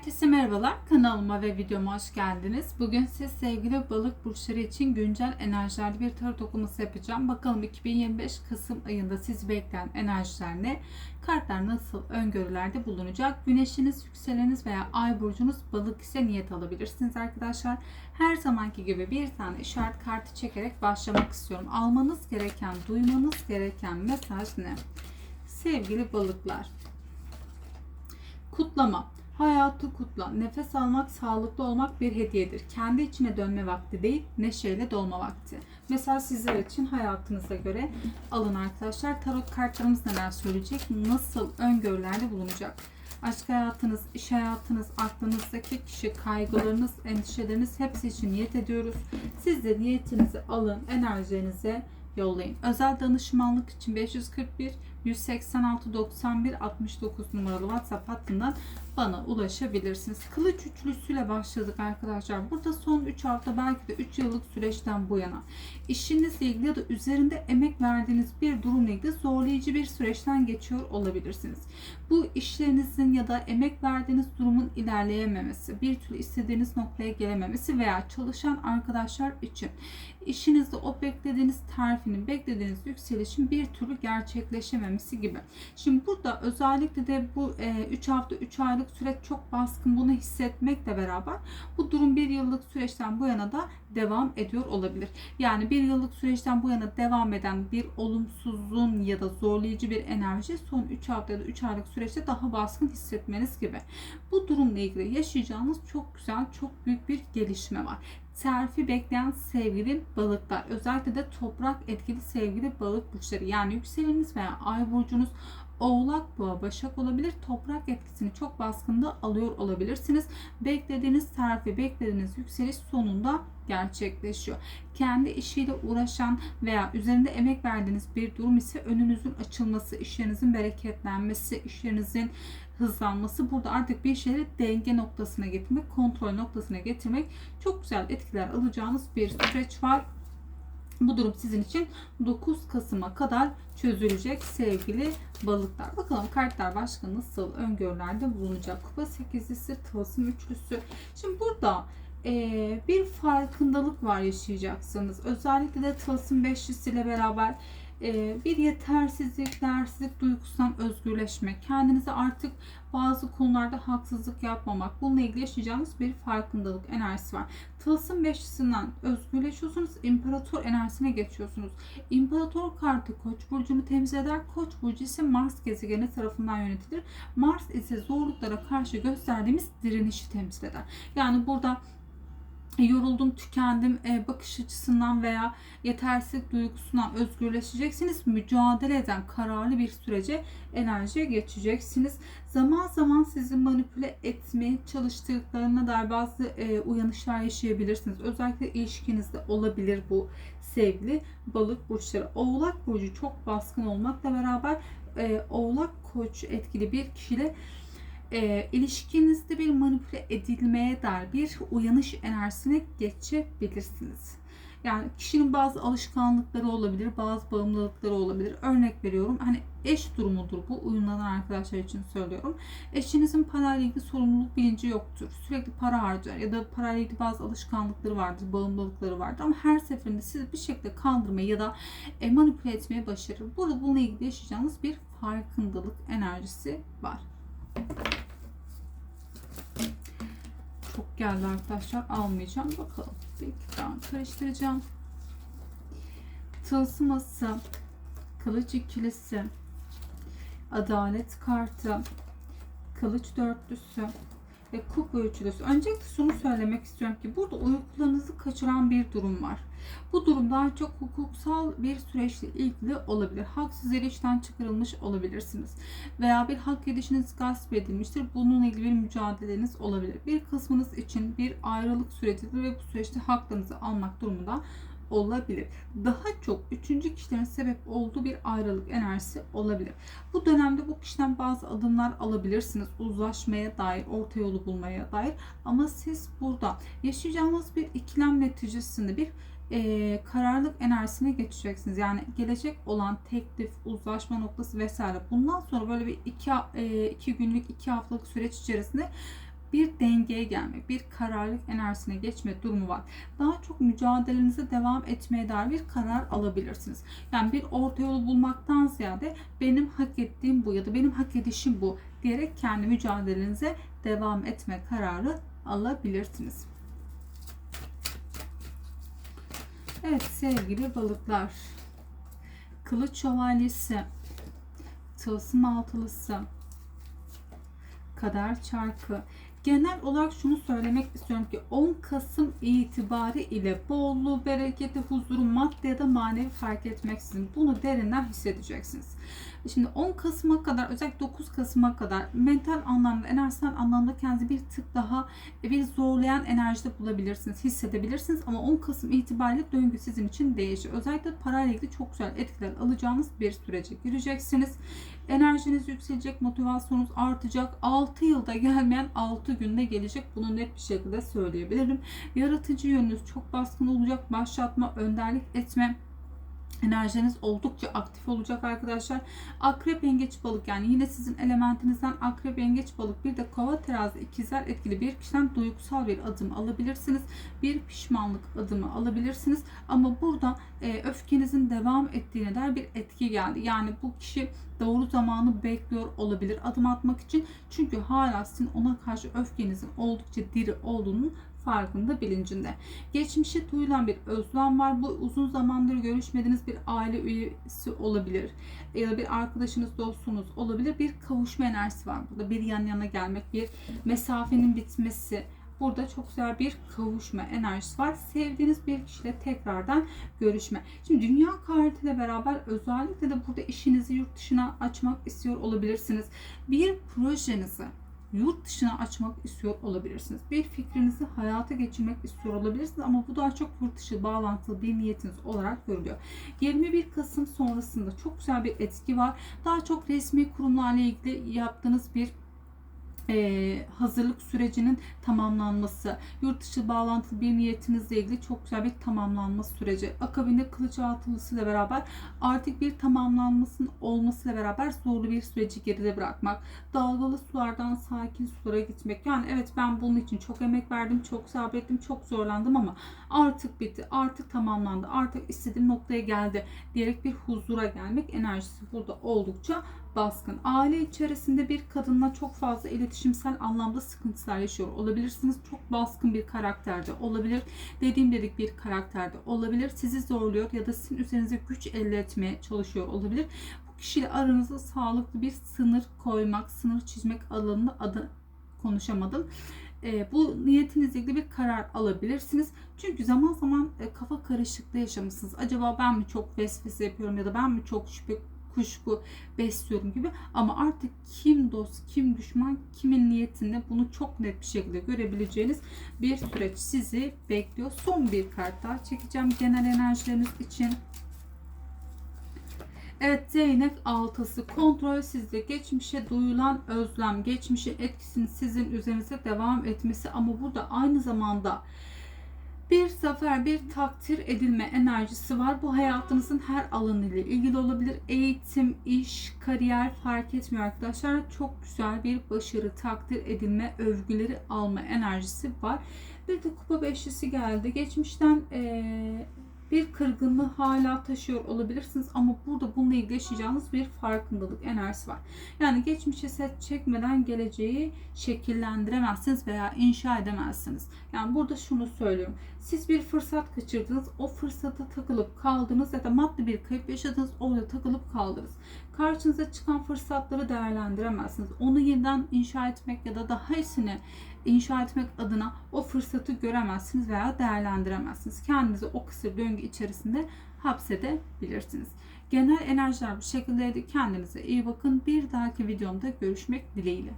Herkese merhabalar. Kanalıma ve videoma hoş geldiniz. Bugün siz sevgili balık burçları için güncel enerjilerde bir tarot okuması yapacağım. Bakalım 2025 Kasım ayında sizi bekleyen enerjiler ne? Kartlar nasıl öngörülerde bulunacak? Güneşiniz, yükseleniniz veya ay burcunuz balık ise niyet alabilirsiniz arkadaşlar. Her zamanki gibi bir tane işaret kartı çekerek başlamak istiyorum. Almanız gereken, duymanız gereken mesaj ne? Sevgili balıklar. Kutlama. Hayatı kutla. Nefes almak, sağlıklı olmak bir hediyedir. Kendi içine dönme vakti değil, neşeyle dolma vakti. Mesela sizler için hayatınıza göre alın arkadaşlar. Tarot kartlarımız neler söyleyecek? Nasıl öngörülerde bulunacak? Aşk hayatınız, iş hayatınız, aklınızdaki kişi, kaygılarınız, endişeleriniz hepsi için niyet ediyoruz. Siz de niyetinizi alın, enerjinize yollayın. Özel danışmanlık için 541 186 91 69 numaralı WhatsApp hattından bana ulaşabilirsiniz. Kılıç üçlüsüyle başladık arkadaşlar. Burada son 3 hafta belki de 3 yıllık süreçten bu yana işinizle ilgili ya da üzerinde emek verdiğiniz bir durumla ilgili zorlayıcı bir süreçten geçiyor olabilirsiniz. Bu işlerinizin ya da emek verdiğiniz durumun ilerleyememesi, bir türlü istediğiniz noktaya gelememesi veya çalışan arkadaşlar için işinizde o beklediğiniz terfinin, beklediğiniz yükselişin bir türlü gerçekleşememesi gibi. Şimdi burada özellikle de bu 3 e, hafta 3 aylık süreç çok baskın bunu hissetmekle beraber bu durum bir yıllık süreçten bu yana da devam ediyor olabilir. Yani bir yıllık süreçten bu yana devam eden bir olumsuzluğun ya da zorlayıcı bir enerji son 3 hafta ya da 3 aylık süreçte daha baskın hissetmeniz gibi. Bu durumla ilgili yaşayacağınız çok güzel, çok büyük bir gelişme var terfi bekleyen sevgili balıklar. Özellikle de toprak etkili sevgili balık burçları. Yani yükseleniniz veya ay burcunuz Oğlak, Boğa, Başak olabilir. Toprak etkisini çok baskında alıyor olabilirsiniz. Beklediğiniz terfi, beklediğiniz yükseliş sonunda gerçekleşiyor. Kendi işiyle uğraşan veya üzerinde emek verdiğiniz bir durum ise önünüzün açılması, işlerinizin bereketlenmesi, işlerinizin hızlanması. Burada artık bir şeyleri denge noktasına getirmek, kontrol noktasına getirmek çok güzel etkiler alacağınız bir süreç var. Bu durum sizin için 9 Kasım'a kadar çözülecek sevgili balıklar. Bakalım kartlar başka nasıl öngörülerde bulunacak. Kupa 8'lisi, tılsım üçlüsü. Şimdi burada e, bir farkındalık var yaşayacaksınız. Özellikle de tılsım beşlisiyle beraber bir yetersizlik, değersizlik duygusundan özgürleşmek, kendinize artık bazı konularda haksızlık yapmamak, bununla ilgili yaşayacağınız bir farkındalık enerjisi var. Tılsım beşlisinden özgürleşiyorsunuz, imparator enerjisine geçiyorsunuz. İmparator kartı Koç burcunu temsil eder. Koç burcu ise Mars gezegeni tarafından yönetilir. Mars ise zorluklara karşı gösterdiğimiz direnişi temsil eder. Yani burada yoruldum, tükendim e, bakış açısından veya yetersizlik duygusundan özgürleşeceksiniz. Mücadele eden kararlı bir sürece enerjiye geçeceksiniz. Zaman zaman sizi manipüle etmeye çalıştıklarına dair bazı e, uyanışlar yaşayabilirsiniz. Özellikle ilişkinizde olabilir bu sevgili balık burçları. Oğlak burcu çok baskın olmakla beraber e, oğlak koç etkili bir kişiyle e, ilişkinizde bir manipüle edilmeye dair bir uyanış enerjisine geçebilirsiniz. Yani kişinin bazı alışkanlıkları olabilir, bazı bağımlılıkları olabilir. Örnek veriyorum hani eş durumudur bu uyumlanan arkadaşlar için söylüyorum. Eşinizin parayla ilgili sorumluluk bilinci yoktur. Sürekli para harcar ya da parayla ilgili bazı alışkanlıkları vardır, bağımlılıkları vardır. Ama her seferinde sizi bir şekilde kandırmayı ya da e, manipüle etmeye başarır. Burada bununla ilgili yaşayacağınız bir farkındalık enerjisi var. Çok geldi arkadaşlar. Almayacağım. Bakalım. Bir daha karıştıracağım. Tılsıması, kılıç ikilisi, adalet kartı, kılıç dörtlüsü, ve kupa üçlüsü. Öncelikle şunu söylemek istiyorum ki burada uykularınızı kaçıran bir durum var. Bu durum daha çok hukuksal bir süreçle ilgili olabilir. Haksız yere işten çıkarılmış olabilirsiniz. Veya bir hak edişiniz gasp edilmiştir. Bununla ilgili bir mücadeleniz olabilir. Bir kısmınız için bir ayrılık sürecidir ve bu süreçte haklarınızı almak durumunda olabilir. Daha çok üçüncü kişilerin sebep olduğu bir ayrılık enerjisi olabilir. Bu dönemde bu kişiden bazı adımlar alabilirsiniz. Uzlaşmaya dair, orta yolu bulmaya dair. Ama siz burada yaşayacağınız bir ikilem neticesinde bir e, kararlılık enerjisine geçeceksiniz. Yani gelecek olan teklif, uzlaşma noktası vesaire. Bundan sonra böyle bir iki, e, iki günlük, iki haftalık süreç içerisinde bir dengeye gelmek, bir kararlılık enerjisine geçme durumu var. Daha çok mücadelenize devam etmeye dair bir karar alabilirsiniz. Yani bir orta yolu bulmaktan ziyade benim hak ettiğim bu ya da benim hak edişim bu diyerek kendi mücadelenize devam etme kararı alabilirsiniz. Evet sevgili balıklar. Kılıç şövalyesi, tılsım altılısı, kader çarkı. Genel olarak şunu söylemek istiyorum ki 10 Kasım itibari ile bolluğu, bereketi, huzuru, maddi ya da manevi fark etmeksizin bunu derinden hissedeceksiniz. Şimdi 10 Kasım'a kadar özellikle 9 Kasım'a kadar mental anlamda, enerjisel anlamda kendinizi bir tık daha bir zorlayan enerjide bulabilirsiniz, hissedebilirsiniz. Ama 10 Kasım itibariyle döngü sizin için değişir. Özellikle parayla ilgili çok güzel etkiler alacağınız bir sürece gireceksiniz. Enerjiniz yükselecek, motivasyonunuz artacak. 6 yılda gelmeyen 6 günde gelecek. Bunu net bir şekilde söyleyebilirim. Yaratıcı yönünüz çok baskın olacak. Başlatma, önderlik etme, enerjiniz oldukça aktif olacak arkadaşlar. Akrep yengeç balık yani yine sizin elementinizden akrep yengeç balık bir de kova terazi ikizler etkili bir kişiden duygusal bir adım alabilirsiniz. Bir pişmanlık adımı alabilirsiniz. Ama burada e, öfkenizin devam ettiğine dair bir etki geldi. Yani bu kişi doğru zamanı bekliyor olabilir adım atmak için. Çünkü hala sizin ona karşı öfkenizin oldukça diri olduğunu farkında bilincinde. Geçmişe duyulan bir özlem var. Bu uzun zamandır görüşmediğiniz bir aile üyesi olabilir. Ya da bir arkadaşınız, dostunuz olabilir. Bir kavuşma enerjisi var burada. Bir yan yana gelmek, bir mesafenin bitmesi. Burada çok güzel bir kavuşma enerjisi var. Sevdiğiniz bir kişiyle tekrardan görüşme. Şimdi dünya kartıyla beraber özellikle de burada işinizi yurt dışına açmak istiyor olabilirsiniz. Bir projenizi yurt dışına açmak istiyor olabilirsiniz. Bir fikrinizi hayata geçirmek istiyor olabilirsiniz ama bu daha çok yurt dışı bağlantılı bir niyetiniz olarak görülüyor. 21 Kasım sonrasında çok güzel bir etki var. Daha çok resmi kurumlarla ilgili yaptığınız bir e, hazırlık sürecinin tamamlanması, yurt dışı bağlantılı bir niyetinizle ilgili çok güzel bir tamamlanma süreci. Akabinde kılıç altılısıyla beraber artık bir tamamlanmasının olmasıyla beraber zorlu bir süreci geride bırakmak. Dalgalı sulardan sakin sulara gitmek. Yani evet ben bunun için çok emek verdim, çok sabrettim, çok zorlandım ama artık bitti, artık tamamlandı, artık istediğim noktaya geldi diyerek bir huzura gelmek enerjisi burada oldukça baskın. Aile içerisinde bir kadınla çok fazla iletişimsel anlamda sıkıntılar yaşıyor olabilirsiniz. Çok baskın bir karakterde olabilir. Dediğim dedik bir karakterde olabilir. Sizi zorluyor ya da sizin üzerinize güç elde etmeye çalışıyor olabilir. Bu kişiyle aranızda sağlıklı bir sınır koymak, sınır çizmek alanında adı konuşamadım. E, bu niyetinizle ilgili bir karar alabilirsiniz. Çünkü zaman zaman e, kafa karışıklığı yaşamışsınız. Acaba ben mi çok vesvese yapıyorum ya da ben mi çok şüphe kuşku besliyorum gibi ama artık kim dost, kim düşman, kimin niyetinde bunu çok net bir şekilde görebileceğiniz bir süreç sizi bekliyor. Son bir kart daha çekeceğim genel enerjileriniz için. Evet Zeynep altısı kontrol sizde geçmişe duyulan özlem, geçmişin etkisinin sizin üzerinize devam etmesi ama burada aynı zamanda bir zafer, bir takdir edilme enerjisi var. Bu hayatınızın her alanı ile ilgili olabilir. Eğitim, iş, kariyer fark etmiyor arkadaşlar. Çok güzel bir başarı, takdir edilme, övgüleri alma enerjisi var. Bir de kupa beşlisi geldi. Geçmişten ee, bir kırgınlığı hala taşıyor olabilirsiniz ama burada bununla ilgili yaşayacağınız bir farkındalık enerjisi var. Yani geçmişe set çekmeden geleceği şekillendiremezsiniz veya inşa edemezsiniz. Yani burada şunu söylüyorum. Siz bir fırsat kaçırdınız, o fırsata takılıp kaldınız ya da maddi bir kayıp yaşadınız, orada takılıp kaldınız. Karşınıza çıkan fırsatları değerlendiremezsiniz. Onu yeniden inşa etmek ya da daha iyisini inşa etmek adına o fırsatı göremezsiniz veya değerlendiremezsiniz. Kendinizi o kısır döngü içerisinde hapsedebilirsiniz. Genel enerjiler bu şekildeydi. Kendinize iyi bakın. Bir dahaki videomda görüşmek dileğiyle.